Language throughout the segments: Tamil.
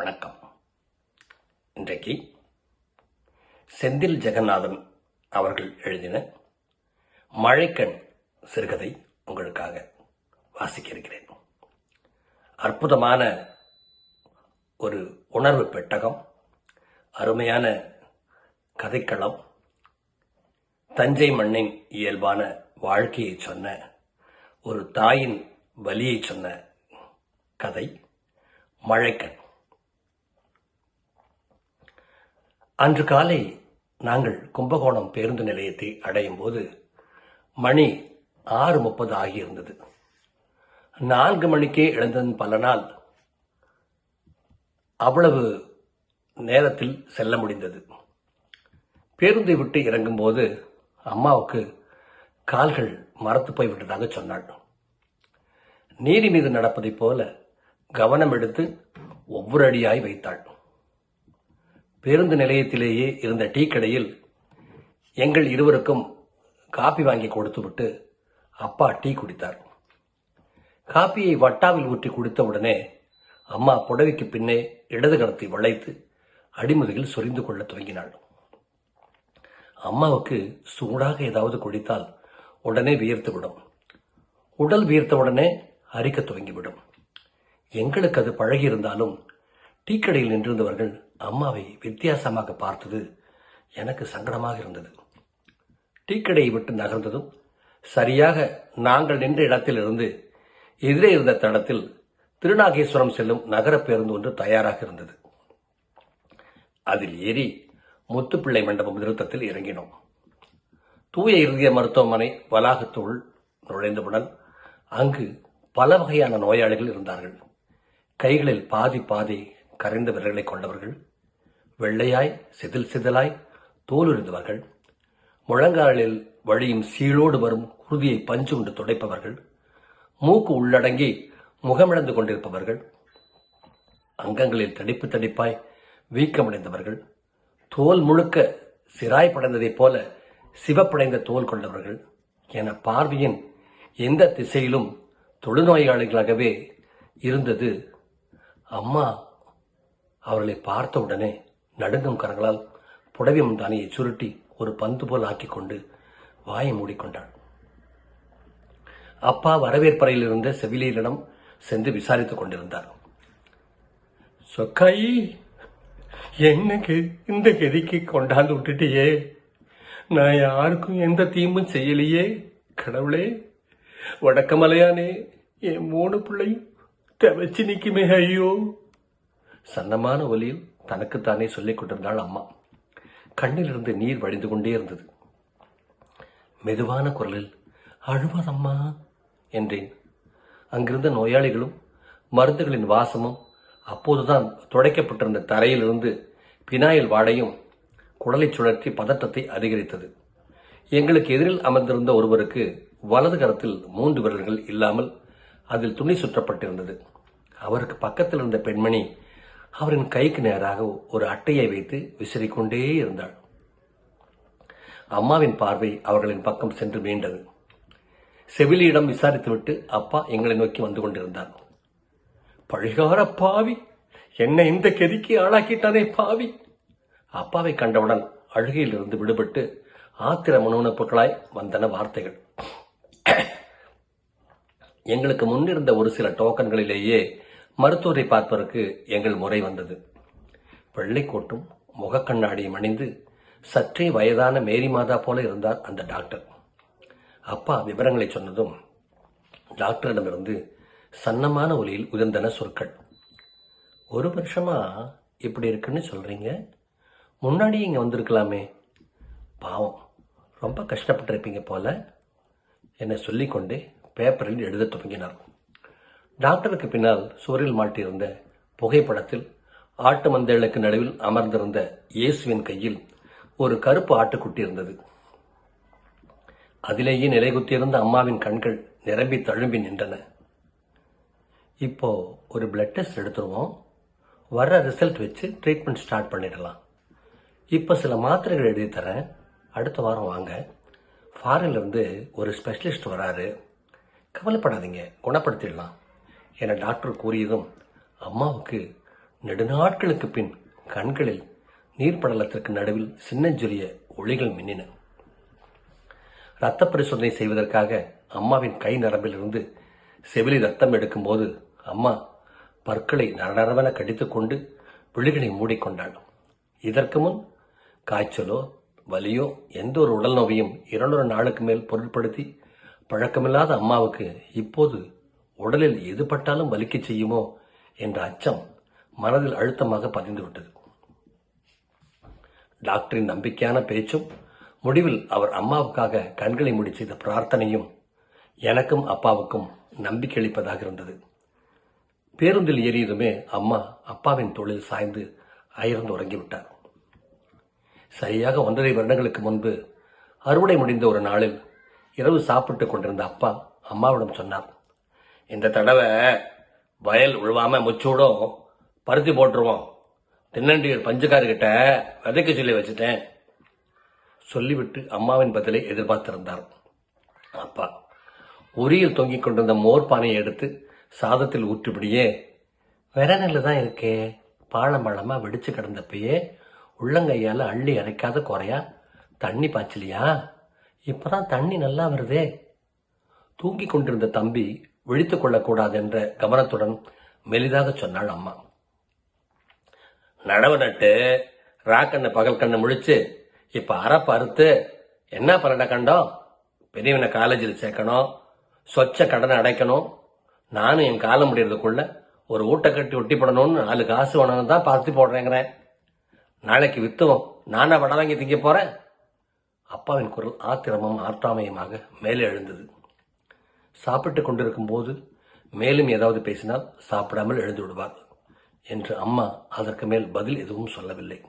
வணக்கம். இன்றைக்கு செந்தில் ஜெகநாதன் அவர்கள் எழுதின மழைக்கண் சிறுகதை உங்களுக்காக வாசிக்க இருக்கிறேன் அற்புதமான ஒரு உணர்வு பெட்டகம் அருமையான கதைக்களம் தஞ்சை மண்ணின் இயல்பான வாழ்க்கையை சொன்ன ஒரு தாயின் வலியை சொன்ன கதை மழைக்கண். அன்று காலை நாங்கள் கும்பகோணம் பேருந்து நிலையத்தை அடையும் போது மணி ஆறு முப்பது ஆகியிருந்தது. நான்கு மணிக்கே எழுந்ததன் பலனால் அவ்வளவு நேரத்தில் செல்ல முடிந்தது. பேருந்தை விட்டு இறங்கும்போது அம்மாவுக்கு கால்கள் மரத்து போய் விட்டதாக சொன்னாள். நீதி மீது நடப்பதைப் போல கவனம் எடுத்து ஒவ்வொரு அடியாய் வைத்தாள். பேருந்து நிலையத்திலேயே இருந்த டீ கடையில் எங்கள் இருவருக்கும் காபி வாங்கி கொடுத்துவிட்டு அப்பா டீ குடித்தார். காப்பியை வட்டாவில் ஊற்றி குடித்தவுடனே அம்மா புடவைக்கு பின்னே இடது கரத்தை வளைத்து அடிமுதுகில் சொரிந்து கொள்ள துவங்கினாள். அம்மாவுக்கு சூடாக ஏதாவது குடித்தால் உடனே வியர்த்து விடும் உடல் வியர்த்தவுடனே அரிக்க துவங்கிவிடும். எங்களுக்கு அது பழகி இருந்தாலும் டீக்கடையில் நின்றிருந்தவர்கள் அம்மாவை வித்தியாசமாக பார்த்தது எனக்கு சங்கடமாக இருந்தது. டீக்கடையை விட்டு நகர்ந்ததும் சரியாக நாங்கள் நின்ற இடத்திலிருந்து எதிரே இருந்த தடத்தில் திருநாகேஸ்வரம் செல்லும் நகர பேருந்து ஒன்று தயாராக இருந்தது. அதில் ஏறி முத்துப்பிள்ளை மண்டபம் நிறுத்தத்தில் இறங்கினோம். தூய இருதய மருத்துவமனை வளாகத்துள் நுழைந்தவுடன் அங்கு பல வகையான நோயாளிகள் இருந்தார்கள். கைகளில் பாதி பாதி கரைந்த விரல்களை கொண்டவர்கள் வெள்ளையாய் சிதில் சிதலாய் தோலுரிந்தவர்கள் முழங்காலில் வழியும் சீழோடு வரும் குருதியை பஞ்சு கொண்டு துடைப்பவர்கள் மூக்கு உள்ளடங்கி முகமிழந்து கொண்டிருப்பவர்கள் அங்கங்களில் தடிப்பு தடிப்பாய் வீக்கமடைந்தவர்கள் தோல் முழுக்க சிராய் படைந்ததைப் போல சிவப்படைந்த தோல் கொண்டவர்கள் என பார்வையின் எந்த திசையிலும் தொழுநோயாளிகளாகவே இருந்தது. அம்மா அவர்களை பார்த்தவுடனே நடுங்கும் கரங்களால் புடவை முந்தானையை சுருட்டி ஒரு பந்து போல் ஆக்கிக் கொண்டு வாயை மூடிக்கொண்டாள். அப்பா வரவேற்பறையில் இருந்த செவிலியரிடம் சென்று விசாரித்துக் கொண்டிருந்தார். சொக்காயி என்னக்கு இந்த கதிக்கு கொண்டாந்து விட்டுட்டியே? நான் யாருக்கும் எந்த தீமும் செய்யலையே கடவுளே. வடக்கமலையானே என் மூணு பிள்ளையும் தவச்சு நிற்குமே ஐயோ. சன்னமான ஒலியில் தனக்குத்தானே சொல்லிக் கொண்டிருந்தாள் அம்மா. கண்ணிலிருந்து நீர் வடிந்து கொண்டே இருந்தது. மெதுவான குரலில் அழுவதம்மா என்றேன். அங்கிருந்த நோயாளிகளும் மருந்துகளின் வாசமும் அப்போதுதான் துடைக்கப்பட்டிருந்த தரையிலிருந்து பினாயில் வாடையும் குடலை சுழற்றி பதட்டத்தை அதிகரித்தது. எங்களுக்கு எதிரில் அமர்ந்திருந்த ஒருவருக்கு வலது கரத்தில் மூன்று விரல்கள் இல்லாமல் அதில் துணி சுற்றப்பட்டிருந்தது. அவருக்கு பக்கத்தில் இருந்த பெண்மணி அவரின் கைக்கு நேராக ஒரு அட்டையை வைத்து விசிறிக்கொண்டே இருந்தாள். அம்மாவின் பார்வை அவர்களின் பக்கம் சென்று மீண்டது. செவிலியிடம் விசாரித்துவிட்டு அப்பா எங்களை நோக்கி வந்து கொண்டிருந்தார். பழிகார பாவி! என்னை இந்த கெதிக்கு ஆளாக்கிட்டானே பாவி! அப்பாவை கண்டவுடன் அழுகையிலிருந்து விடுபட்டு ஆத்திர முணுமுணுப்புகளாய் வந்தன வார்த்தைகள். எங்களுக்கு முன்னிருந்த ஒரு சில டோக்கன்களிலேயே மருத்துவரை பார்ப்பதற்கு எங்கள் முறை வந்தது. வெள்ளைக்கோட்டும் முகக்கண்ணாடியும் அணிந்து சற்றே வயதான மேரி மாதா போல இருந்தார் அந்த டாக்டர். அப்பா விவரங்களை சொன்னதும் டாக்டரிடமிருந்து சன்னமான ஒலியில் உதிர்ந்தன சொற்கள். ஒரு வருஷமா இப்படி இருக்குன்னு சொல்றீங்க? முன்னாடி இங்கே வந்திருக்கலாமே. பாவம் ரொம்ப கஷ்டப்பட்டிருப்பீங்க போல. என்னை சொல்லிக்கொண்டு பேப்பரில் எழுத துவங்கினார். டாக்டருக்கு பின்னால் சுவரில் மாட்டியிருந்த புகைப்படத்தில் ஆட்டு மந்தைகளுக்கு நடுவில் அமர்ந்திருந்த இயேசுவின் கையில் ஒரு கருப்பு ஆட்டுக்குட்டி இருந்தது. அதிலேயே நிலைகுத்தியிருந்த அம்மாவின் கண்கள் நிரம்பி தழும்பி நின்றன. இப்போ ஒரு பிளட் டெஸ்ட் எடுத்துருவோம். வர்ற ரிசல்ட் வச்சு ட்ரீட்மெண்ட் ஸ்டார்ட் பண்ணிடலாம். இப்போ சில மாத்திரைகள் எழுதி தரேன். அடுத்த வாரம் வாங்க. ஃபாரின்லேருந்து ஒரு ஸ்பெஷலிஸ்ட் வராரு. கவலைப்படாதீங்க. குணப்படுத்திடலாம். என டாக்டர் கூறியதும் அம்மாவுக்கு நெடுநாட்களுக்கு பின் கண்களில் நீர்ப்படலத்திற்கு நடுவில் சின்னஞ்சிறிய ஒளிகள் மின்னின. இரத்த பரிசோதனை செய்வதற்காக அம்மாவின் கை நரம்பிலிருந்து செவிலி ரத்தம் எடுக்கும்போது அம்மா பற்களை நரநரவென கடித்துக்கொண்டு விழிகளை மூடிக்கொண்டாள் இதற்கு முன் காய்ச்சலோ வலியோ எந்த ஒரு உடல் நோவையும் இரண்டொரு நாளுக்கு மேல் பொருட்படுத்தி பழக்கமில்லாத அம்மாவுக்கு இப்போது உடலில் எது பட்டாலும் வலிக்கச் செய்யுமோ என்ற அச்சம் மனதில் அழுத்தமாக பதிந்துவிட்டது டாக்டரின் நம்பிக்கையான பேச்சும் முடிவில் அவர் அம்மாவுக்காக கண்களை மூடி செய்த பிரார்த்தனையும் எனக்கும் அப்பாவுக்கும் நம்பிக்கை அளிப்பதாக இருந்தது. பேருந்தில் ஏறியதுமே அம்மா அப்பாவின் தொழில் சாய்ந்து அயர்ந்து உறங்கிவிட்டார் சரியாக ஒன்றரை வருடங்களுக்கு முன்பு அறுவடை முடிந்த ஒரு நாளில் இரவு சாப்பிட்டுக் கொண்டிருந்த அப்பா அம்மாவிடம் சொன்னார் இந்த தடவை வயல் உழுவாம முச்சூடும் பருத்தி போட்டுருவோம். தென்னண்டியர் பஞ்சுக்காருக்கிட்ட விதைக்க சொல்லி வச்சுட்டேன். சொல்லிவிட்டு அம்மாவின் பதிலை எதிர்பார்த்திருந்தார். அப்பா உரியில் தொங்கிக் கொண்டிருந்த மோர் பானையை எடுத்து சாதத்தில் ஊற்றிபடியே வெற நெல்லு தான் இருக்கே. பாழம்பழமா வெடிச்சு கிடந்தப்பயே உள்ளங்கையால் அள்ளி அரைக்காத குறையா? தண்ணி பாய்ச்சலியா? இப்போதான் தண்ணி நல்லா வருதே. தூங்கிக் கொண்டிருந்த தம்பி விழித்துக் கொள்ளக்கூடாது என்ற கவனத்துடன் மெலிதாக சொன்னாள் அம்மா. நடவு நட்டு ராக்கண்ணு பகல் கண்ணு முழிச்சு இப்ப அறப்பு அறுத்து என்ன பண்ணட கண்டோம்? பெரியவனை காலேஜில் சேர்க்கணும் சொச்ச கடனை அடைக்கணும். நானும் என் காலம் முடியறதுக்குள்ள ஒரு ஊட்ட கட்டி ஒட்டி போடணும்னு நாலு காசு வேணும்னு தான் பார்த்து போடுறேங்கிறேன். நாளைக்கு வித்துவோம். நானா வட வாங்கி திங்க போறேன்? அப்பாவின் குரல் ஆத்திரமும் ஆற்றாமையுமாக மேலே எழுந்தது. சாப்பிட்டு கொண்டிருக்கும் போது மேலும் ஏதாவது பேசினால் சாப்பிடாமல் எழுந்து விடுவார் என்று அம்மா அதற்கு மேல் பதில் எதுவும் சொல்லவில்லை.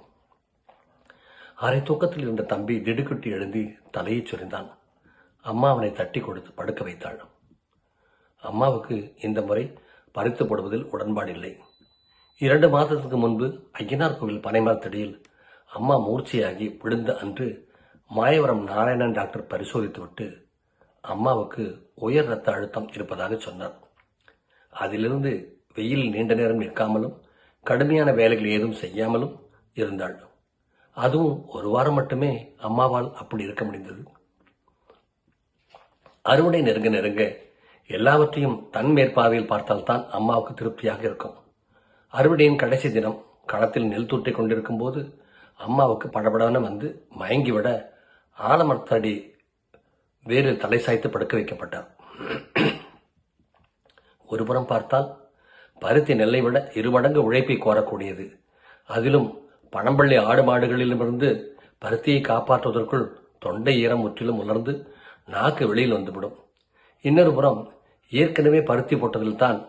அரை தூக்கத்தில் இருந்த தம்பி திடுக்கிட்டு எழுந்தி தலையைச் சொரிந்தான். அம்மா அவனை தட்டி கொடுத்து படுக்க வைத்தாள். அம்மாவுக்கு இந்த முறை பறித்து போடுவதில் உடன்பாடில்லை இரண்டு மாதத்துக்கு முன்பு ஐயனார் கோவில் பனைமரத்தடியில் அம்மா மூர்ச்சையாகி விழுந்த அன்று மாயவரம் நாராயணன் டாக்டர் பரிசோதித்துவிட்டு அம்மாவுக்கு உயர் ரத்த அழுத்தம் இருப்பதாக சொன்னார் அதிலிருந்து வெயிலில் நீண்ட நேரம் நிற்காமலும் கடுமையான வேலைகள் ஏதும் செய்யாமலும் இருந்தாள். அதுவும் ஒரு வாரம் மட்டுமே அம்மாவால் அப்படி இருக்க முடிந்தது. அறுவடை நெருங்க நெருங்க எல்லாவற்றையும் தன் மேற்பார்வையில் பார்த்தால்தான் அம்மாவுக்கு திருப்தியாக இருக்கும். அறுவடையின் கடைசி தினம் களத்தில் நெல் தூட்டி கொண்டிருக்கும் போது அம்மாவுக்கு படபடன வந்து மயங்கிவிட ஆலமரத்தடி வேறு தலை சாய்த்து படுக்க வைக்கப்பட்டார். ஒருபுறம் பார்த்தால் பருத்தி நெல்லை விட இருமடங்கு உழைப்பை கோரக்கூடியது. அதிலும் பணம்பள்ளி ஆடு மாடுகளிலுமிருந்து பருத்தியை காப்பாற்றுவதற்குள் தொண்டை ஈரம் முற்றிலும் உலர்ந்து நாக்கு வெளியில் வந்துவிடும். இன்னொரு புறம் ஏற்கனவே பருத்தி போட்டதில் தான்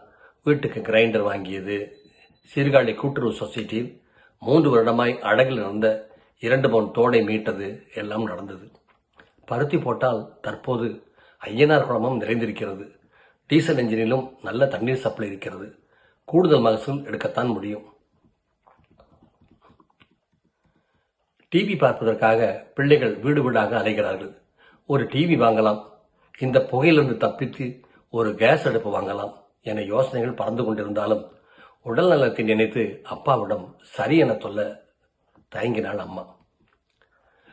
வீட்டுக்கு கிரைண்டர் வாங்கியது. சீர்காழி கூட்டுறவு சொசைட்டியில் மூன்று வருடமாய் அடகில் இருந்த இரண்டு பவுன் தோடை மீட்டது. எல்லாம் நடந்தது. பருத்தி போட்டால் தற்போது ஐயனார் குளமும் நிறைந்திருக்கிறது. டீசல் என்ஜினிலும் நல்ல தண்ணீர் சப்ளை இருக்கிறது. கூடுதல் மகசூல் எடுக்கத்தான் முடியும். டிவி பார்ப்பதற்காக பிள்ளைகள் வீடு வீடாக அலைகிறார்கள். ஒரு டிவி வாங்கலாம். இந்த புகையிலிருந்து தப்பித்து ஒரு கேஸ் அடுப்பு வாங்கலாம் என யோசனைகள் பறந்து கொண்டிருந்தாலும் உடல் நலத்தை நினைத்து அப்பாவிடம் சரி என சொல்ல தயங்கினாள் அம்மா.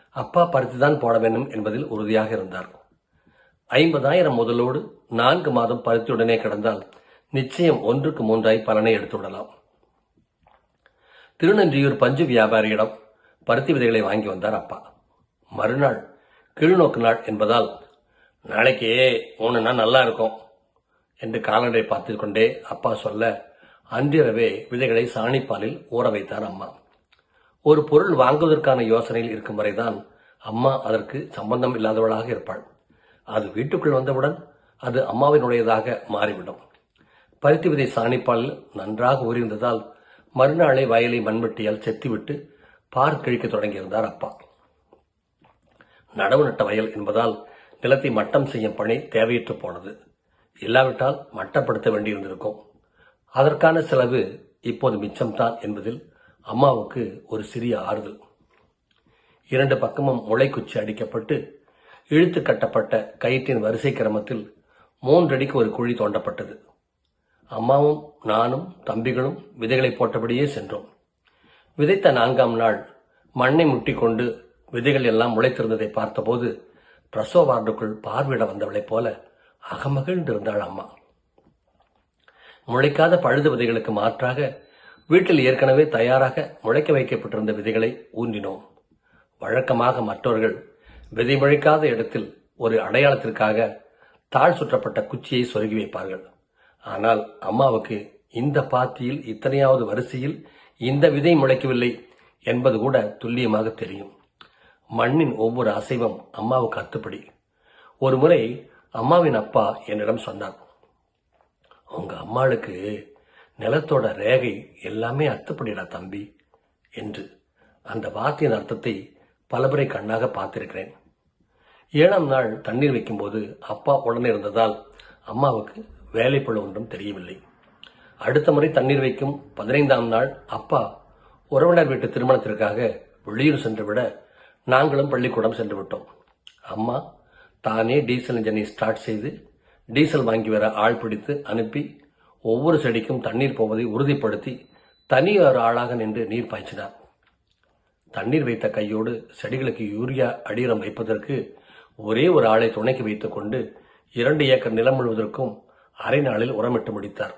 அப்பா பருத்திதான் போட வேண்டும் என்பதில் உறுதியாக இருந்தார். ஐம்பதாயிரம் முதலோடு நான்கு மாதம் பருத்தியுடனே கிடந்தால் நிச்சயம் ஒன்றுக்கு மூன்றாய் பலனை எடுத்துவிடலாம். திருநன்றியூர் பஞ்சு வியாபாரியிடம் பருத்தி விதைகளை வாங்கி வந்தார் அப்பா. மறுநாள் கீழ்நோக்கு நாள் என்பதால் நாளைக்கு ஊனுனா நல்லா இருக்கும் என்று காலண்டரை பார்த்து கொண்டே அப்பா சொல்ல அன்றிரவே விதைகளை சாணிப்பாலில் ஊற வைத்தார் அம்மா. ஒரு பொருள் வாங்குவதற்கான யோசனையில் இருக்கும் வரைதான் அம்மா அதற்கு சம்பந்தம் இல்லாதவளாக இருப்பாள். அது வீட்டுக்குள் வந்தவுடன் அது அம்மாவினுடையதாக மாறிவிடும். பருத்தி விதை சாணிப்பாலில் நன்றாக ஊறியிருந்ததால் மறுநாளை வயலை மண்வெட்டியால் செத்திவிட்டு பார் கிழிக்க தொடங்கியிருந்தார் அப்பா. நடவு நட்ட வயல் என்பதால் நிலத்தை மட்டம் செய்யும் பணி தேவையற்று போனது. இல்லாவிட்டால் மட்டப்படுத்த வேண்டியிருந்திருக்கும். அதற்கான செலவு இப்போது மிச்சம்தான் என்பதில் அம்மாவுக்கு ஒரு சிறிய ஆறுதல். இரண்டு பக்கமும் முளைக்குச்சி அடிக்கப்பட்டு இழுத்து கட்டப்பட்ட கயிற்றின் வரிசை கிரமத்தில் மூன்றடிக்கு ஒரு குழி தோண்டப்பட்டது. அம்மாவும் நானும் தம்பிகளும் விதைகளை போட்டபடியே சென்றோம். விதைத்த நான்காம் நாள் மண்ணை முட்டி கொண்டு விதைகள் எல்லாம் முளைத்திருந்ததை பார்த்தபோது பிரசவ வார்டுக்குள் பார்வையிட வந்தவளைப் போல அகமகிழ்ந்திருந்தாள் அம்மா. முளைக்காத பழுது விதைகளுக்கு மாற்றாக வீட்டில் ஏற்கனவே தயாராக முளைக்க வைக்கப்பட்டிருந்த விதைகளை ஊன்றினோம். வழக்கமாக மற்றவர்கள் விதை முளைக்காத இடத்தில் ஒரு அடையாளத்திற்காக தாழ் சுற்றப்பட்ட குச்சியை சொருகி வைப்பார்கள். ஆனால் அம்மாவுக்கு இந்த பாத்தியில் இத்தனையாவது வரிசையில் இந்த விதை முளைக்கவில்லை என்பது கூட துல்லியமாக தெரியும். மண்ணின் ஒவ்வொரு அசைவம் அம்மாவுக்கு அத்துப்படி. ஒரு முறை அம்மாவின் அப்பா என்னிடம் சொன்னார் உங்க அம்மாளுக்கு நிலத்தோட ரேகை எல்லாமே அத்துப்படிடா தம்பி என்று அந்த வார்த்தையின் அர்த்தத்தை பலமுறை கண்ணாக பார்த்திருக்கிறேன். ஏழாம் நாள் தண்ணீர் வைக்கும்போது அப்பா உடனே இருந்ததால் அம்மாவுக்கு வேலைப்பழு ஒன்றும் தெரியவில்லை. அடுத்த முறை தண்ணீர் வைக்கும் பதினைந்தாம் நாள் அப்பா உறவினர் வீட்டு திருமணத்திற்காக வெளியூர் சென்று விட நாங்களும் பள்ளிக்கூடம் சென்று விட்டோம் அம்மா தானே டீசல் இன்ஜினை ஸ்டார்ட் செய்து டீசல் வாங்கி வர ஆள் பிடித்து அனுப்பி ஒவ்வொரு செடிக்கும் தண்ணீர் போவதை உறுதிப்படுத்தி தனி ஒரு ஆளாக நின்று நீர் பாய்ச்சினார். தண்ணீர் வைத்த கையோடு செடிகளுக்கு யூரியா அடியுரம் வைப்பதற்கு ஒரே ஒரு ஆளை துணைக்கு வைத்துக் கொண்டு இரண்டு ஏக்கர் நிலம் முழுவதற்கும் அரை நாளில் உரமிட்டு முடித்தார்.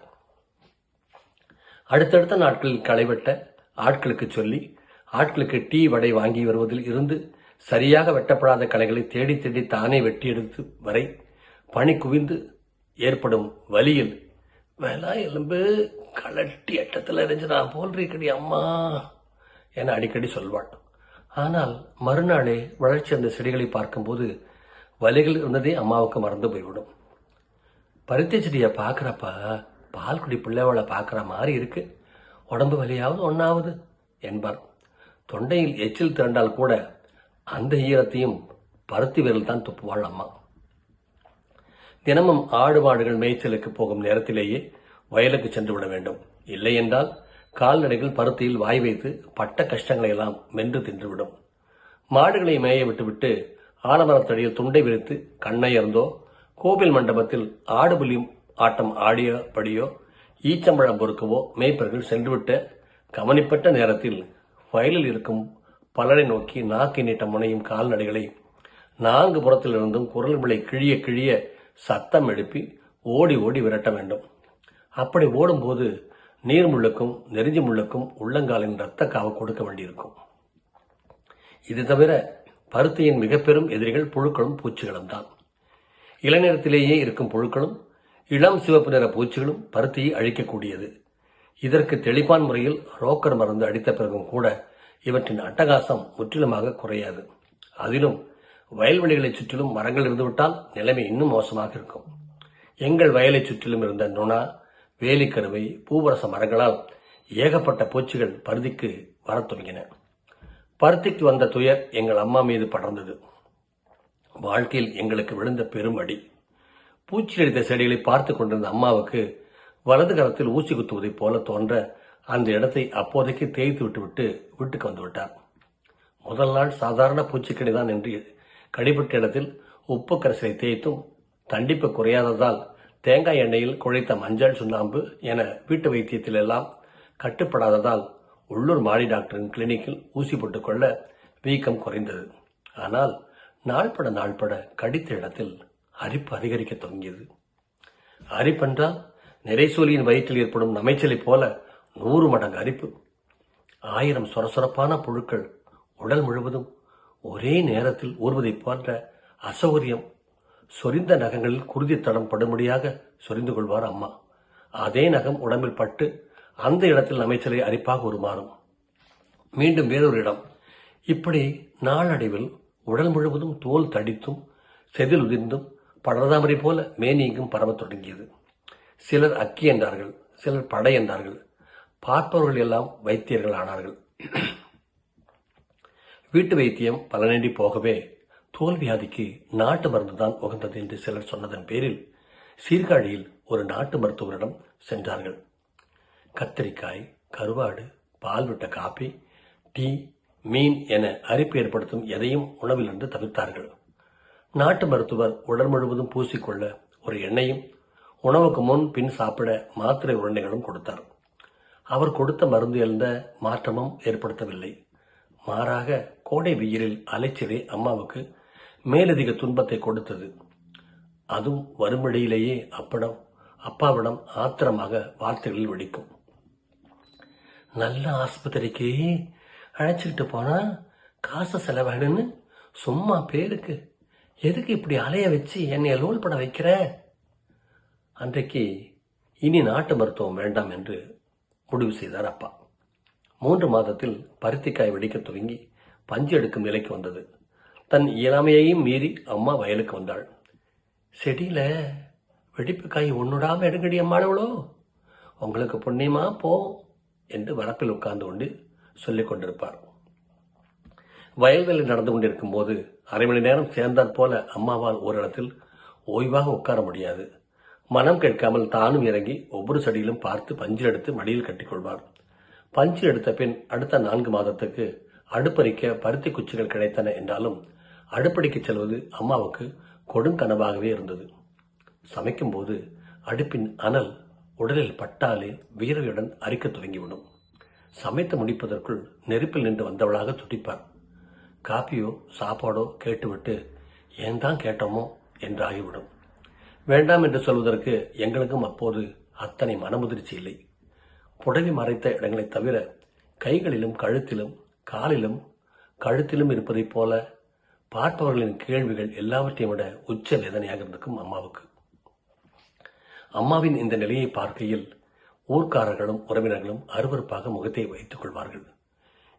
அடுத்தடுத்த நாட்களில் களைவெட்ட ஆட்களுக்கு சொல்லி ஆட்களுக்கு டீ வடை வாங்கி வருவதில் இருந்து சரியாக வெட்டப்படாத களைகளை தேடி தேடி தானே வெட்டி எடுத்து வரை பனி குவிந்து ஏற்படும் வலியில் வேலா எலும்பு கலட்டி அட்டத்தில் எட்டத்தில் நான் போல்றீக்கடி அம்மா என அடிக்கடி சொல்வாள். ஆனால் மறுநாளே வளர்ச்சி அந்த செடிகளை பார்க்கும்போது வலிகள் இருந்ததே அம்மாவுக்கு மறந்து போய்விடும். பருத்தி செடியை பார்க்குறப்ப பால்குடி பிள்ளைவளை பார்க்குற மாதிரி இருக்கு. உடம்பு வலியாவது ஒன்றாவது என்பார். தொண்டையில் எச்சில் திரண்டால் கூட அந்த ஈரத்தையும் பருத்தி விரல் தான் துப்புவாள் அம்மா. தினமும் ஆடு மாடுகள் மேய்ச்சலுக்கு போகும் நேரத்திலேயே வயலுக்கு சென்று விட வேண்டும். இல்லை என்றால் கால்நடைகள் பருத்தியில் வாய் வைத்து பட்ட கஷ்டங்களை எல்லாம் மென்று தின்றுவிடும் மாடுகளை மேய விட்டுவிட்டு ஆலமரத்தடியில் துண்டை விரித்து கண்ணையர்ந்தோ கோவில் மண்டபத்தில் ஆடுபுலி ஆட்டம் ஆடியபடியோ ஈச்சம்பழம் பொறுக்கவோ மேய்ப்பர்கள் சென்றுவிட்ட கவனிப்பட்ட நேரத்தில் வயலில் இருக்கும் பலரை நோக்கி நாக்கி நீட்ட முனையும் கால்நடைகளை நான்கு புறத்திலிருந்தும் குரல் விளை கிழிய கிழிய சத்தம் எழுப்பி ஓடி ஓடி விரட்ட வேண்டும். அப்படி ஓடும்போது நீர் முள்ளுக்கும் நெருஞ்சி முள்ளுக்கும் உள்ளங்காலின் இரத்த காவு கொடுக்க வேண்டியிருக்கும். இது தவிர பருத்தியின் மிக பெரும் எதிரிகள் புழுக்களும் பூச்சிகளும் தான். இளநேரத்திலேயே இருக்கும் புழுக்களும் இளம் சிவப்பு நிற பூச்சிகளும் பருத்தியை அழிக்கக்கூடியது. இதற்கு தெளிப்பான் முறையில் ரோக்கர் மருந்து அடித்த பிறகும் கூட இவற்றின் அட்டகாசம் முற்றிலுமாக குறையாது. அதிலும் வயல்வெளிகளை சுற்றிலும் மரங்கள் இருந்துவிட்டால் நிலைமை இன்னும் மோசமாக இருக்கும். எங்கள் வயலைச் சுற்றிலும் இருந்த நுணா வேலிக்கருவை பூவரச மரங்களால் ஏகப்பட்ட பூச்சிகள் பருத்திக்கு வரத் தொடங்கின. பருத்திக்கு வந்த துயர் எங்கள் அம்மா மீது படர்ந்தது. வாழ்க்கையில் எங்களுக்கு விழுந்த பெரும் அடி. பூச்சி அடித்த செடிகளை பார்த்து கொண்டிருந்த அம்மாவுக்கு வலது கரத்தில் ஊசி குத்துவதைப் போல தோன்ற அந்த இடத்தை அப்போதைக்கு தேய்த்து விட்டுவிட்டு வீட்டுக்கு வந்து விட்டார். முதல் நாள் சாதாரண பூச்சிக்கடி தான் என்று கடிபட்ட இடத்தில் உப்பு கரைசலை தேய்த்தும் தண்டிப்பு குறையாததால் தேங்காய் எண்ணெயில் குழைத்த மஞ்சள் சுண்ணாம்பு என வீட்டு வைத்தியத்தில் எல்லாம் கட்டுப்படாததால் உள்ளூர் மாடி டாக்டரின் கிளினிக்கில் ஊசி போட்டுக்கொள்ள வீக்கம் குறைந்தது. ஆனால் நாள்பட நாள்பட கடித்த இடத்தில் அரிப்பு அதிகரிக்க தொடங்கியது. அரிப்பென்றால் நிறைசூலியின் வயிற்றில் ஏற்படும் நமைச்சலைப் போல நூறு மடங்கு அரிப்பு. ஆயிரம் சொரசொரப்பான புழுக்கள் உடல் முழுவதும் ஒரே நேரத்தில் ஊர்வதைப் போன்ற அசௌகரியம். சொரிந்த நகங்களில் குருதி தடம் படும்படியாக சொரிந்து கொள்வார் அம்மா. அதே நகம் உடம்பில் பட்டு அந்த இடத்தில் அமைச்சரை அரிப்பாக உருமாறும். மீண்டும் வேறொரு இடம். இப்படி நாளடைவில் உடல் முழுவதும் தோல் தடித்தும் செதில் உதிர்ந்தும் படர்தாமரை போல மேனியெங்கும் பரவத் தொடங்கியது. சிலர் அக்கி என்றார்கள் சிலர் படை என்றார்கள். பார்ப்பவர்கள் எல்லாம் வைத்தியர்கள் ஆனார்கள் வீட்டு வைத்தியம் பலனின்றி போகவே தோல்வியாதிக்கு நாட்டு மருந்து தான் உகந்தது என்று சிலர் சொன்னதன் பேரில் சீர்காழியில் ஒரு நாட்டு மருத்துவரிடம் சென்றார்கள். கத்திரிக்காய் கருவாடு பால் விட்ட காபி டீ மீன் என அரிப்பு ஏற்படுத்தும் எதையும் உணவிலிருந்து தவிர்த்தார்கள். நாட்டு மருத்துவர் உடல் முழுவதும் பூசிக்கொள்ள ஒரு எண்ணெயும் உணவுக்கு முன் பின் சாப்பிட மாத்திரை உருண்டைகளும் கொடுத்தார். அவர் கொடுத்த மருந்து எழுந்த மாற்றமும் ஏற்படுத்தவில்லை. மாறாக கோடை வெயிலில் அலைச்சலே அம்மாவுக்கு மேலதிக துன்பத்தை கொடுத்தது. அதுவும் வரும்படியிலேயே அப்படம் அப்பாவிடம் ஆத்திரமாக வார்த்தைகளில் வெடிக்கும். நல்ல ஆஸ்பத்திரிக்கு அழைச்சிக்கிட்டு போனா காசு செலவாயிடுன்னு சும்மா பேருக்கு. எதுக்கு இப்படி அலைய வச்சு என்னை லோல் பட வைக்கிற? அன்றைக்கு இனி நாட்டு மருத்துவம் வேண்டாம் என்று முடிவு செய்தார் அப்பா. மூன்று மாதத்தில் பருத்திக்காய் வெடிக்க துவங்கி பஞ்சு எடுக்கும் நிலைக்கு வந்தது. தன் இயலாமையையும் மீறி அம்மா வயலுக்கு வந்தாள். செடியில வெடிப்பு காய் ஒன்னுடாம எடுங்கடி அம்மாளவளோ உங்களுக்கு புண்ணியமா? போ என்று வரப்பில் உட்கார்ந்து கொண்டு சொல்லிக் கொண்டிருப்பார் வயல்வெளி நடந்து கொண்டிருக்கும் போது அரை மணி நேரம் சேர்ந்தாற் போல அம்மாவால் ஓரிடத்தில் ஓய்வாக உட்கார முடியாது. மனம் கேட்காமல் தானும் இறங்கி ஒவ்வொரு செடியிலும் பார்த்து பஞ்சு எடுத்து மடியில் கட்டிக்கொள்வார் பஞ்சு எடுத்த பின் அடுத்த நான்கு மாதத்துக்கு அடுப்பறிக்க பருத்தி குச்சிகள் கிடைத்தன என்றாலும் அடுப்படிக்கு செல்வது அம்மாவுக்கு கொடுங்கனவாகவே இருந்தது. சமைக்கும்போது அடுப்பின் அனல் உடலில் பட்டாலே வீரவையுடன் அரிக்க துவங்கிவிடும். சமைத்து முடிப்பதற்குள் நெருப்பில் நின்று வந்தவளாக துடிப்பார் காப்பியோ சாப்பாடோ கேட்டுவிட்டு ஏன் தான் கேட்டோமோ? என்றாகிவிடும். வேண்டாம் என்று சொல்வதற்கு எங்களுக்கும் அப்போது அத்தனை மனமுதிர்ச்சி இல்லை. புடவை மறைத்த இடங்களைத் தவிர கைகளிலும் கழுத்திலும் காலிலும் கழுத்திலும் இருப்பதைப் போல பார்ப்பவர்களின் கேள்விகள் எல்லாவற்றையும் விட உச்ச வேதனையாக இருந்திருக்கும் அம்மாவுக்கு. அம்மாவின் இந்த நிலையை பார்க்கையில் ஊர்க்காரர்களும் உறவினர்களும் அருவருப்பாக முகத்தை வைத்துக் கொள்வார்கள்.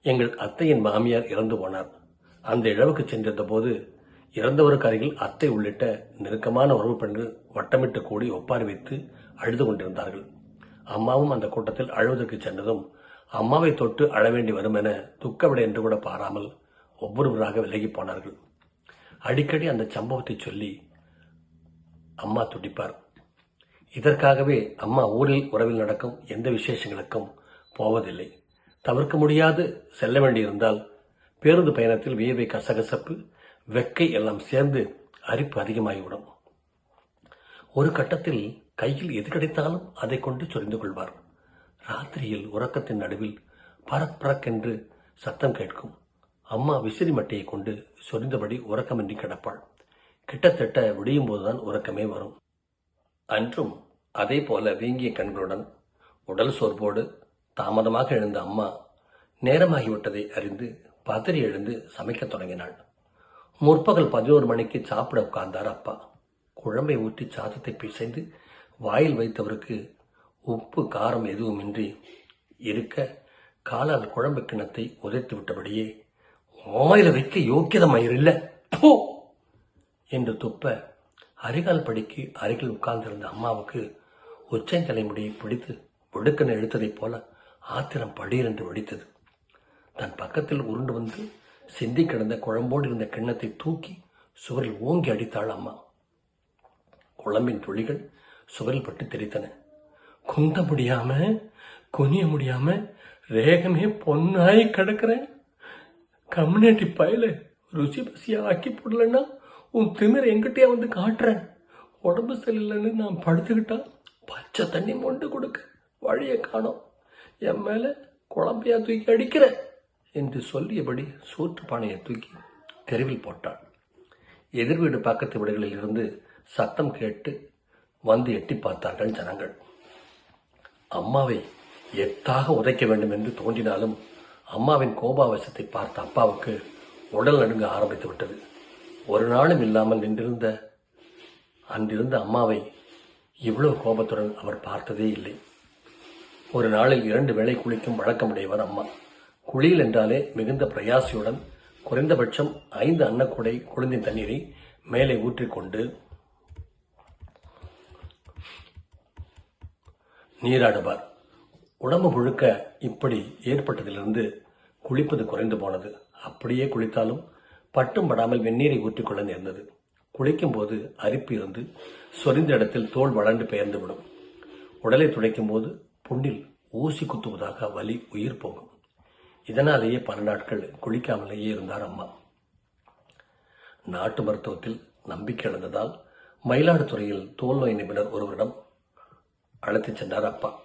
எங்கள் அத்தையின் மாமியார் இறந்து போனார். அந்த இழவுக்கு சென்றிருந்த போது இறந்தவருக்கு அருகில் அத்தை உள்ளிட்ட நெருக்கமான உறவு பெண்கள் வட்டமிட்டு கூடி ஒப்பாரி வைத்து அழுது கொண்டிருந்தார்கள். அம்மாவும் அந்த கூட்டத்தில் அழுவதற்கு சென்றதும் அம்மாவை தொட்டு அழ வேண்டி வரும் என துக்கவிடை என்று கூட பாராமல் ஒவ்வொருவராக விலகி போனார்கள். அடிக்கடி அந்த சம்பவத்தை சொல்லி அம்மா துடிப்பார். இதற்காகவே அம்மா ஊரில் உறவில் நடக்கும் எந்த விசேஷங்களுக்கும் போவதில்லை. தவிர்க்க முடியாது செல்ல வேண்டியிருந்தால் பேருந்து பயணத்தில் வியர்வை கசகசப்பு வெக்கை எல்லாம் சேர்ந்து அரிப்பு அதிகமாகிவிடும். ஒரு கட்டத்தில் கையில் எது கிடைத்தாலும் அதை கொண்டு சொரிந்து கொள்வார். ராத்திரியில் உறக்கத்தின் நடுவில் பரக் பரக் என்று சத்தம் கேட்கும். அம்மா விசிறி மட்டையை கொண்டு சொரிந்தபடி உறக்கமின்றி கிடப்பாள். கிட்டத்தட்ட விடியும் போதுதான் உறக்கமே வரும். அன்றும் அதே போல வீங்கிய கண்களுடன் உடல் சோர்வோடு தாமதமாக எழுந்த அம்மா நேரமாகிவிட்டதை அறிந்து பதறி எழுந்து சமைக்கத் தொடங்கினாள். முற்பகல் பதினோரு மணிக்கு சாப்பிட உட்கார்ந்தார் அப்பா. குழம்பை ஊற்றி சாதத்தை பிசைந்து வாயில் வைத்தவருக்கு உப்பு காரம் எதுவுமின்றி இருக்க காலால் குழம்பு கிணத்தை உதைத்து விட்டபடியே வாயில வைக்க யோக்கியதமாயிரில்ல போ! என்று துப்ப அரிகால் படிக்கு அருகில் உட்கார்ந்திருந்த அம்மாவுக்கு உச்சந்தலைமுடியை பிடித்து ஒடுக்கன இழுத்ததைப் போல ஆத்திரம் படீரென்று வெடித்தது. தன் பக்கத்தில் உருண்டு வந்து சிந்தி கிடந்த குழம்போடு இருந்த கிண்ணத்தை தூக்கி சுவரில் ஓங்கி அடித்தாள் அம்மா. குழம்பின் துளிகள் சுவரில் பட்டு தெரித்தன. குந்த முடியாம குனிய முடியாம ரேகமே பொன்னாய் கிடக்கிறேன். கம்யூனிட்டி பயல ருசி பசியா ஆக்கி போடலன்னா உன் திமிர எங்கிட்டயே வந்து காட்டுறேன். உடம்பு சரியில்லைன்னு நான் படுத்துக்கிட்டா பச்சை தண்ணி மொண்டு கொடுக்க வழியை காணோம். என் மேல குழம்பையா தூக்கி அடிக்கிற என்று சொல்லியபடி சோற்று பானையை தூக்கி தெருவில் போட்டாள் எதிர் வீடு பக்கத்து வீடுகளில் இருந்து சத்தம் கேட்டு வந்து எட்டி பார்த்தார்கள் ஜனங்கள். அம்மாவை எத்தாக உதைக்க வேண்டும் என்று தோன்றினாலும் அம்மாவின் கோபாவசத்தை பார்த்த அப்பாவுக்கு உடல் நடுங்க ஆரம்பித்து விட்டது. ஒரு நாளும் இல்லாமல் நின்றிருந்த அன்றிருந்த அம்மாவை இவ்வளவு கோபத்துடன் அவர் பார்த்ததே இல்லை. ஒரு நாளில் இரண்டு வேளை குளிக்கும் வழக்கமுடையவர் அம்மா. குளியல் என்றாலே மிகுந்த பிரயாசியுடன் குறைந்தபட்சம் ஐந்து அன்னக்கூடை குளிந்தின் தண்ணீரை மேலே ஊற்றிக்கொண்டு நீராடுவார். உடம்பு முழுக்க இப்படி ஏற்பட்டதிலிருந்து குளிப்பது குறைந்து போனது. அப்படியே குளித்தாலும் பட்டும் படாமல் வெந்நீரை ஊற்றிக்கொள்ள நேர்ந்தது. குளிக்கும்போது அரிப்பு இருந்து சொரிந்த இடத்தில் தோல் வளர்ந்து பெயர்ந்து விடும் உடலை துடைக்கும் போது புண்ணில் ஊசி குத்துவதாக வலி உயிர் போகும். இதனாலேயே பல நாட்கள் குளிக்காமலேயே இருந்தார் அம்மா. நாட்டு மருத்துவத்தில் நம்பிக்கை இழந்ததால் மயிலாடுதுறையில் தோல் நோய் நிபுணர் ஒருவரிடம் அழைத்துச் சென்றார் அப்பா.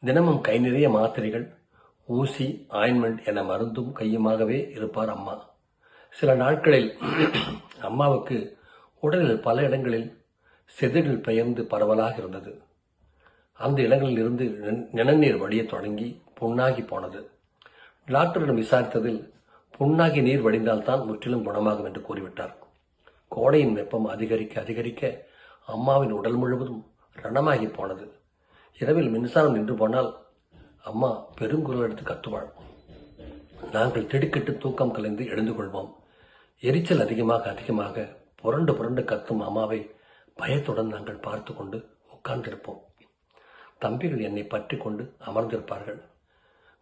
தினமும் கை நிறைய மாத்திரைகள் ஊசி ஆயின்மெண்ட் என மருந்தும் கையுமாகவே இருப்பார் அம்மா. சில நாட்களில் அம்மாவுக்கு உடலில் பல இடங்களில் செதிரில் பெயர்ந்து பரவலாக இருந்தது. அந்த இடங்களில் இருந்து நிண- நிணநீர் வடியத் தொடங்கி புண்ணாகி போனது. டாக்டரிடம் விசாரித்ததில் புண்ணாகி நீர் வடிந்தால்தான் முற்றிலும் குணமாகும் என்று கூறிவிட்டார். கோடையின் வெப்பம் அதிகரிக்க அதிகரிக்க அம்மாவின் உடல் முழுவதும் ரணமாகி போனது. இரவில் மின்சாரம் நின்று போனால் அம்மா பெருங்குரல் எடுத்து கத்துவாள். நாங்கள் திடுக்கிட்டு தூக்கம் கலைந்து எழுந்து கொள்வோம். எரிச்சல் அதிகமாக அதிகமாக புரண்டு புரண்டு கத்தும் அம்மாவை பயத்துடன் நாங்கள் பார்த்து கொண்டு உட்கார்ந்திருப்போம். தம்பிகள் என்னை பற்றி கொண்டு அமர்ந்திருப்பார்கள்.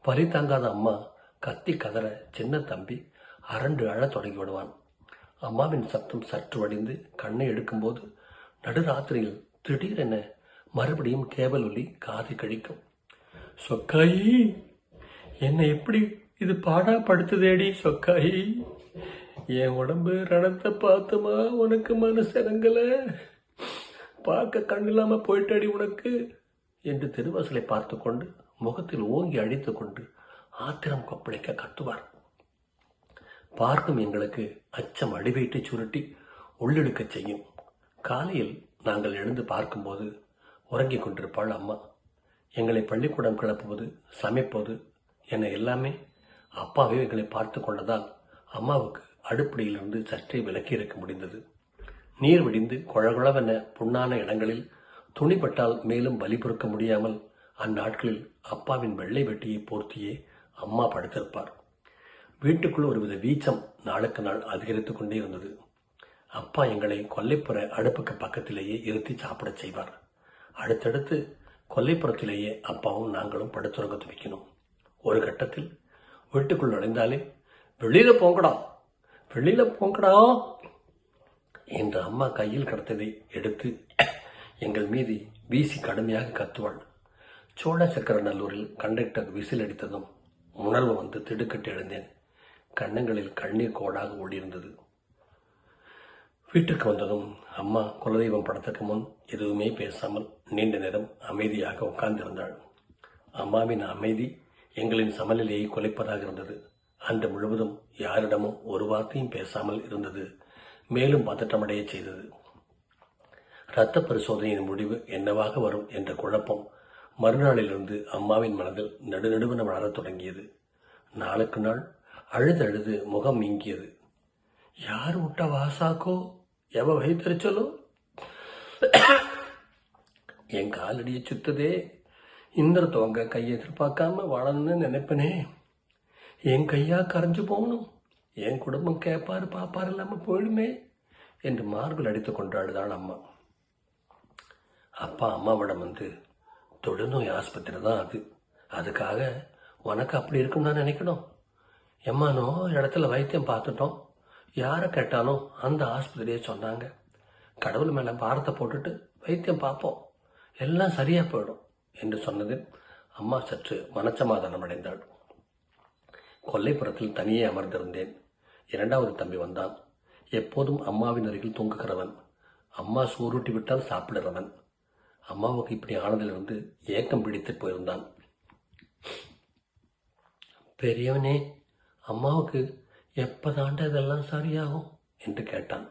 பலி தாங்காத அம்மா கத்தி கதற சின்ன தம்பி அரண்டு அழத் தொடங்கி விடுவான். அம்மாவின் சத்தம் சற்று வடிந்து கண்ணை எடுக்கும்போது நடுராத்திரியில் திடீரென மறுபடியும் கேபல் ஒலி காதை கழிக்கும். சொக்காயி என்னை எப்படி இது பாடா படுத்துதேடி சொக்காயி என் உடம்பு ரணத்தை பார்த்துமா? உனக்கு மனசு இறங்கல. பார்க்க கண்ணில்லாம போயிட்டடி உனக்கு என்று தெருவாசலை பார்த்து கொண்டு முகத்தில் ஓங்கி அழித்து கொண்டு ஆத்திரம் கொப்பளிக்க கத்துவார் பார்க்கும் எங்களுக்கு அச்சம் அடிவைட்டு சுருட்டி உள்ளெடுக்கச் செய்யும். காலையில் நாங்கள் எழுந்து பார்க்கும்போது உறங்கிக் கொண்டிருப்பாள் அம்மா. எங்களை பள்ளிக்கூடம் கிளப்புவது சமைப்பது என எல்லாமே அப்பாவே எங்களை பார்த்து கொண்டதால் அம்மாவுக்கு அடுப்படியிலிருந்து சற்றே விலக்கி இருக்க முடிந்தது. நீர் விடிந்து குழகுழவென புண்ணான இடங்களில் துணிப்பட்டால் மேலும் வலி பொறுக்க முடியாமல் அந்நாட்களில் அப்பாவின் வெள்ளை வெட்டியை போர்த்தியே அம்மா படுத்திருப்பார். வீட்டுக்குள் ஒருவித வீச்சம் நாளுக்கு நாள் அதிகரித்துக் கொண்டே இருந்தது. அப்பா எங்களை கொல்லைப்புற அடுப்புக்கு பக்கத்திலேயே இருத்தி சாப்பிடச் செய்வார். அடுத்தடுத்து கொல்லைப்புறத்திலேயே அப்பாவும் நாங்களும் படுத்துறங்க துவைக்கணும். ஒரு கட்டத்தில் வீட்டுக்குள் நுழைந்தாலே வெளியில போங்கடா வெளியில போங்கடா என்று அம்மா கையில் கிடத்ததை எடுத்து எங்கள் மீது வீசி கடுமையாக கத்துவாள். சோழ சக்கரநல்லூரில் கண்டக்டர் விசில் அடித்ததும் உணர்வு வந்து திடுக்கிட்டு எழுந்தேன். கண்ணங்களில் கண்ணீர் கோடாக ஓடியிருந்தது. வீட்டுக்கு வந்ததும் அம்மா குலதெய்வம் படத்துக்கு முன் எதுவுமே பேசாமல் நீண்ட நேரம் அமைதியாக உட்கார்ந்திருந்தாள். அம்மாவின் அமைதி எங்களின் சமநிலையை குலைப்பதாக இருந்தது. அன்று முழுவதும் யாரிடமும் ஒரு வார்த்தையும் பேசாமல் இருந்தது. மேலும் பதட்டமடைய செய்தது. இரத்த பரிசோதனையின் முடிவு என்னவாக வரும் என்ற குழப்பம் மறுநாளிலிருந்து அம்மாவின் மனதில் நடுநடுவென வளரத் தொடங்கியது. நாளுக்கு நாள் அழுது அழுது முகம் நீங்கியது. யார் விட்ட வாசாக்கோ? எவ வயிற்றுச்சலோ என் காலடியை சுத்ததே. இந்திர தோங்க கையை எதிர்பார்க்காம வாழணும்னு நினைப்பனே. என் கையா கரைஞ்சு போகணும். என் குடும்பம் கேட்பாரு பாப்பாரு இல்லாமல் போயிடுமே என்று மார்பில் அடித்து கொண்டாடுதான் அம்மா. அப்பா அம்மாவிடம் வந்து தொழுநோய் ஆஸ்பத்திரி தான் அது. அதுக்காக உனக்கு அப்படி இருக்கும்னு நான் நினைக்கணும். எம்மானோ இடத்துல வைத்தியம் பார்த்துட்டோம். யாரை கேட்டாலும் அந்த ஆஸ்பத்திரியே சொன்னாங்க. கடவுள் மேலே பாரத்தை போட்டுட்டு வைத்தியம் பார்ப்போம். எல்லாம் சரியாக போயிடும் என்று சொன்னதில் அம்மா சற்று மனச்சமாதானம் அடைந்தாள். கொல்லைப்புறத்தில் தனியே அமர்ந்திருந்தேன். இரண்டாவது தம்பி வந்தான். எப்போதும் அம்மாவின் அருகில் தூங்குகிறவன். அம்மா சோறுட்டி விட்டால் சாப்பிடுறவன். அம்மாவுக்கு இப்படி ஆனதிலிருந்து ஏக்கம் பிடித்து போயிருந்தான். பெரியவனே அம்மாவுக்கு எப்பதாண்ட இதெல்லாம் சரியாகும் என்று கேட்டான்.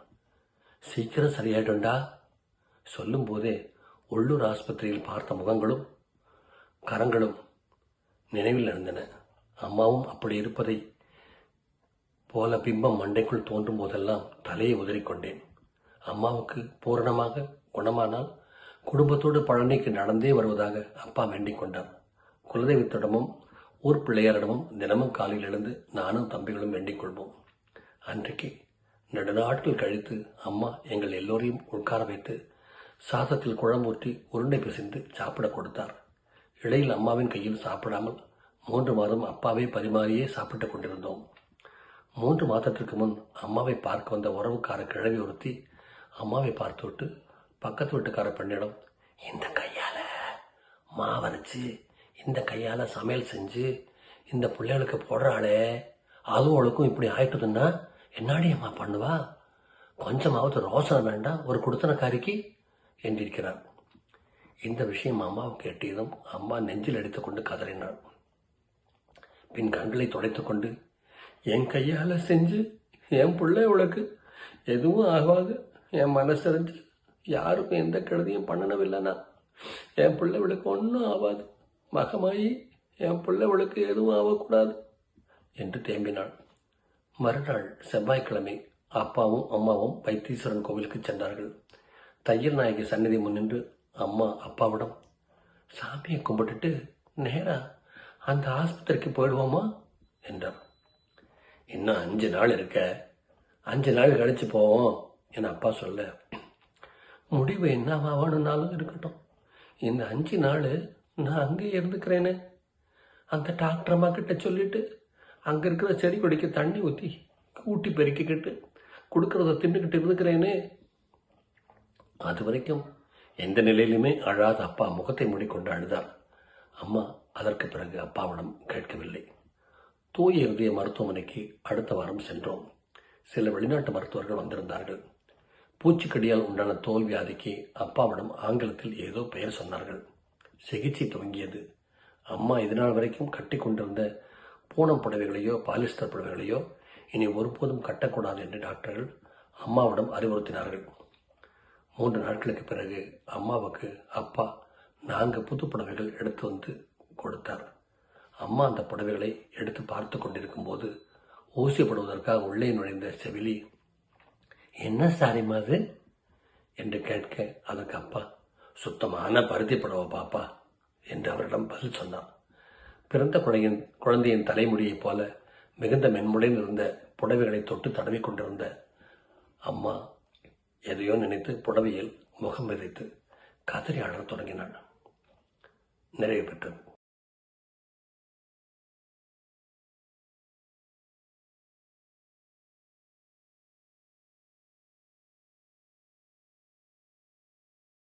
சீக்கிரம் சரியாயிடும்டா. சொல்லும்போதே உள்ளூர் ஆஸ்பத்திரியில் பார்த்த முகங்களும் கரங்களும் நினைவில் இருந்தன. அம்மாவும் அப்படி இருப்பதை போல பிம்பம் மண்டைக்குள் தோன்றும் போதெல்லாம் தலையை உதறிக்கொண்டேன். அம்மாவுக்கு பூரணமாக குணமானால் குடும்பத்தோடு பழனிக்கு நடந்தே வருவதாக அப்பா வேண்டிக் கொண்டார். குலதெய்வத்திடமும் ஊர் பிள்ளையாரிடமும் தினமும் காலையில் எழுந்து நானும் தம்பிகளும் வேண்டிக் கொள்வோம். அன்றைக்கு நெடுநாட்கள் கழித்து அம்மா எங்கள் எல்லோரையும் உட்கார வைத்து சாதத்தில் குழம்பூற்றி உருண்டை பிசைந்து சாப்பிட கொடுத்தார். இடையில் அம்மாவின் கையில் சாப்பிடாமல் மூன்று மாதம் அப்பாவை பரிமாறியே சாப்பிட்டு கொண்டிருந்தோம். மூன்று மாதத்திற்கு முன் அம்மாவை பார்க்க வந்த உறவுக்கார கிழவி ஒருத்தி அம்மாவை பார்த்துவிட்டு பக்கத்து வீட்டுக்கார பெண்ணிடம் இந்த கையால் மாவரைச்சி இந்த கையால் சமையல் செஞ்சு இந்த பிள்ளைகளுக்கு போடுறாளே அதுவளுக்கும் இப்படி ஆயிட்டுதுன்னா என்னாடி அம்மா பண்ணுவா? கொஞ்சமாவது ரோசனை வேண்டாம் ஒரு குடுத்தனக்காரிக்கு என்றிருக்கிறார். இந்த விஷயம் அம்மாவுக்கு எட்டியதும் அம்மா நெஞ்சில் அடித்துக்கொண்டு கதறினாள். பின் கண்களை துடைத்துக்கொண்டு என் கையால் செஞ்சு என் பிள்ளை உனக்கு எதுவும் ஆகாது. என் மனசறிஞ்சு யாருக்கும் எந்த கெடுதியும் பண்ணனவில்லைனா என் பிள்ளை இவளுக்கு ஒன்றும் ஆகாது. மகமாயி என் பிள்ளைகளுக்கு எதுவும் ஆகக்கூடாது என்று தேம்பினாள். மறுநாள் செவ்வாய்க்கிழமை அப்பாவும் அம்மாவும் வைத்தீஸ்வரன் கோவிலுக்கு சென்றார்கள். தையல் நாயகி சன்னதி முன்னின்று அம்மா அப்பாவிடம் சாமியை கும்பிட்டுட்டு நேரா அந்த ஆஸ்பத்திரிக்கு போயிடுவோமா? என்றார். இன்னும் அஞ்சு நாள் இருக்க. அஞ்சு நாள் கழிச்சு போவோம் என் அப்பா சொல்ல. முடிவு என்ன ஆகணும்னாலும் இருக்கட்டும். இந்த அஞ்சு நாள் நான் அங்கேயே இருந்துக்கிறேனே. அந்த டாக்டர் அம்மா கிட்ட சொல்லிட்டு அங்கே இருக்கிற செடி கொடிக்கு தண்ணி ஊற்றி ஊட்டி பெருக்கிக்கிட்டு கொடுக்குறத தின்னுக்கிட்டு இருந்துக்கிறேனே. அது வரைக்கும் எந்த நிலையிலுமே அழாத அப்பா முகத்தை மூடிக்கொண்டு அழுதார். அம்மா அதற்கு பிறகு அப்பாவிடம் கேட்கவில்லை. தூய இருதய மருத்துவமனைக்கு அடுத்த வாரம் சென்றோம். சில வெளிநாட்டு மருத்துவர்கள் வந்திருந்தார்கள். பூச்சிக்கடியால் உண்டான தோல் வியாதிக்கு அப்பாவிடம் ஆங்கிலத்தில் ஏதோ பெயர் சொன்னார்கள். சிகிச்சை துவங்கியது. அம்மா இதுநாள் வரைக்கும் கட்டி கொண்டிருந்த பூனம் புடவைகளையோ பாலிஸ்டர் புடவைகளையோ இனி ஒருபோதும் கட்டக்கூடாது என்று டாக்டர்கள் அம்மாவிடம் அறிவுறுத்தினார்கள். மூன்று நாட்களுக்கு பிறகு அம்மாவுக்கு அப்பா நான்கு புது புடவைகள் எடுத்து வந்து கொடுத்தார். அம்மா அந்த புடவைகளை எடுத்து பார்த்து கொண்டிருக்கும் போது ஊசிப்படுவதற்காக உள்ளே நுழைந்த செவிலி என்ன சாரிம்மா அது? என்று கேட்க அதற்கு அப்பா சுத்தமான பருத்தி புடவை பாப்பா என்று அவரிடம் பதில் சொன்னார் பிறந்த குழந்தையின் குழந்தையின் தலைமுடியைப் போல மிகுந்த மென்முடையில் இருந்த புடவைகளை தொட்டு தடவி கொண்டிருந்த அம்மா எதையோ நினைத்து புடவையில் முகம் விதைத்து கதறி அழத் தொடங்கினான் நிறைவு பெற்றது.